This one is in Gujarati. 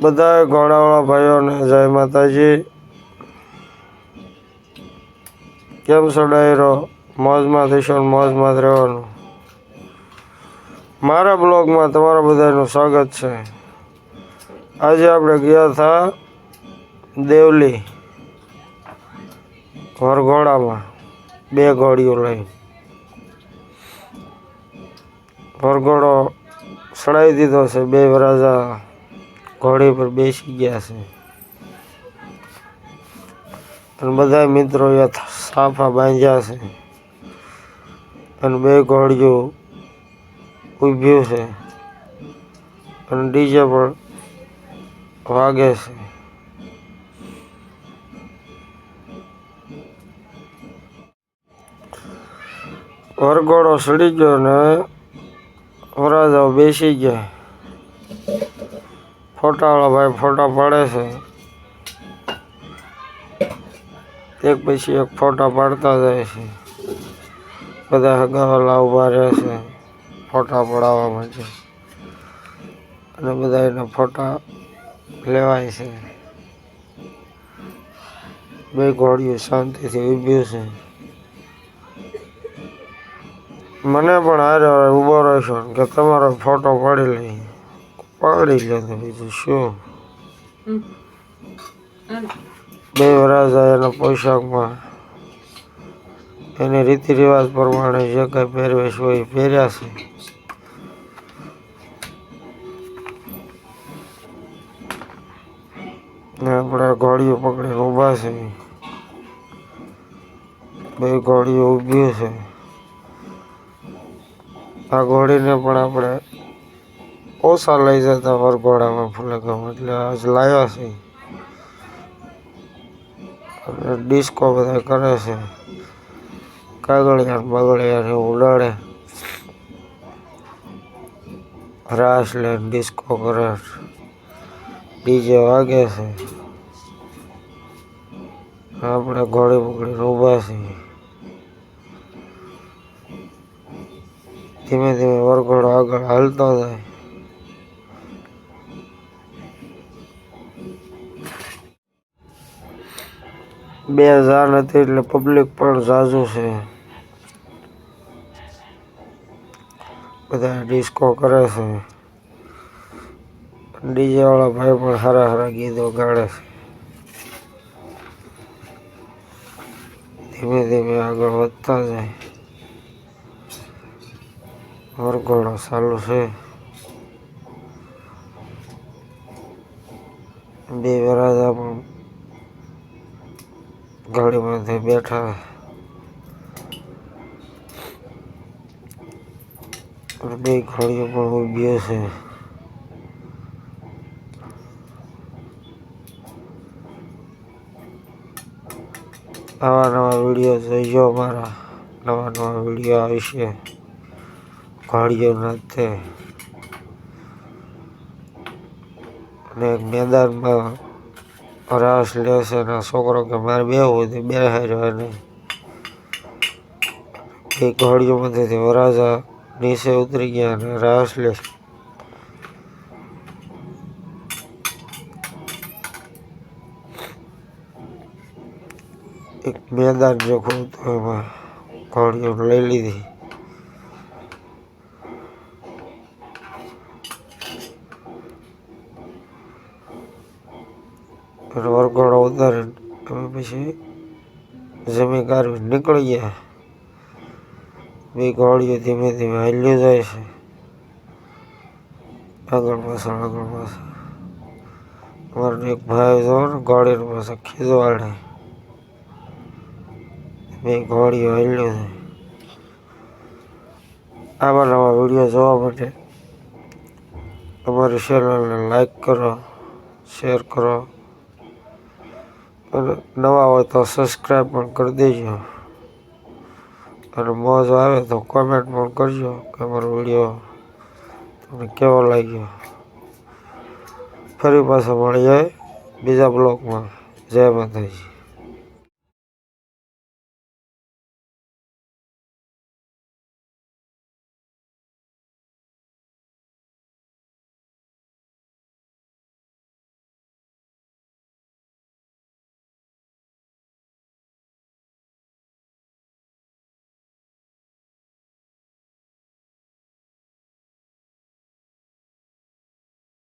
બધા ઘોડાવાળા ભાઈઓને જય માતાજી. કેમ છો ડાયરો મોજમાં થઈશો મોજમાં રહેવાનું. મારા બ્લોગમાં તમારા બધાનું સ્વાગત છે. આજે આપણે ગયા હતા દેવલી. વરઘોડામાં બે ઘોડીઓ લઈ. વરઘોડો સડાઈ દીધો છે બે વરાજા ઘોડી પર બેસી ગયા છે. અને બધા મિત્રો સાફા બાંધ્યા છે. અને બે ઘોડીઓ ઊભ્યું છે. અને ડીજે પણ વાગે છે. વરઘોડો સડી ગયો ને વરાજાઓ બેસી ગયા. ફોટાવાળા ભાઈ ફોટા પાડે છે. એક પછી એક ફોટા પાડતા જાય છે. બધા હગાવાલા ઊભા રહે છે ફોટા પડાવવા માટે. અને બધા એના ફોટા લેવાય છે. બે ઘોડીઓ શાંતિથી ઊભી છે. મને પણ હારે ઊભો રહેશો કે તમારો ફોટો પાડી લઈ પાડી લે બીજું શું બે વરાજા એના પોશાકમાં. એની રીતિ રિવાજ પ્રમાણે જે કાંઈ પહેરવેશ હોય પહેર્યા છે. ને આપણે ઘોડીઓ પકડીને ઊભા છે. બે ઘોડીઓ ઊભી છે. આ ઘોડીને પણ આપણે ઓછા લઈ જતા વરઘોડામાં ફૂલગમ એટલે આજ લાવ્યા છે અને ડિસ્કો બધા કરે છે કાગળિયા બગડિયા ને ઉડાડે રાસ લે ડિસ્કો કરે ડીજે વાગે છે આપણે ઘોડી પકડીને ઊભા છીએ ધીમે ધીમે વરઘોડો આગળ હાલતો જાય બે હજાર નથી એટલે પબ્લિક પણ ઝાઝું છે. બધા ડિસ્કો કરે છે. ડીજે વાળા ભાઈ પણ સારા સારા ગીતો ગાડે છે. ધીમે ધીમે આગળ વધતા જાય. વરઘોડો ચાલુ છે. બે વરાજા પણ ગાડીમાંથી બેઠા. બે ઘોડીઓ પણ ઊભી છે નવા નવા વીડિયો જોઈજો અમારા. નવા નવા વીડિયો આવશે. ઘોડીઓ તે. અને મેદાનમાં રાસ લેશે ને છોકરો કે મારે બે હોય તો બે હાર્યો નહીં એ ઘોડીઓમાંથી વરાજા નીચે ઉતરી ગયા અને રાસ લે એક મેદાન જોખું હતું એમાં ઘોડીઓ લઈ લીધી. અને વરઘોડો ઉતારીને અમે પછી જમી કાઢવી નીકળી ગયા બે ઘોડીઓ ધીમે ધીમે હાલ્યું જાય છે આગળ પાછળ આગળ પાછળ અમારો એક ભાઈ જો ને ઘોડીને પાસે ખીજવાડે બે ઘોડીઓ હાલ્યું છે આવા નવા વીડિયો જોવા માટે અમારી ચેનલને લાઈક કરો શેર કરો અને નવા હોય તો સબસ્ક્રાઈબ પણ કરી દેજો. અને મોજ આવે તો કોમેન્ટ પણ કરજો કે મારો વીડિયો તમને કેવો લાગ્યો. ફરી પાછા મળીએ બીજા બ્લોગમાં. જય માતાજી.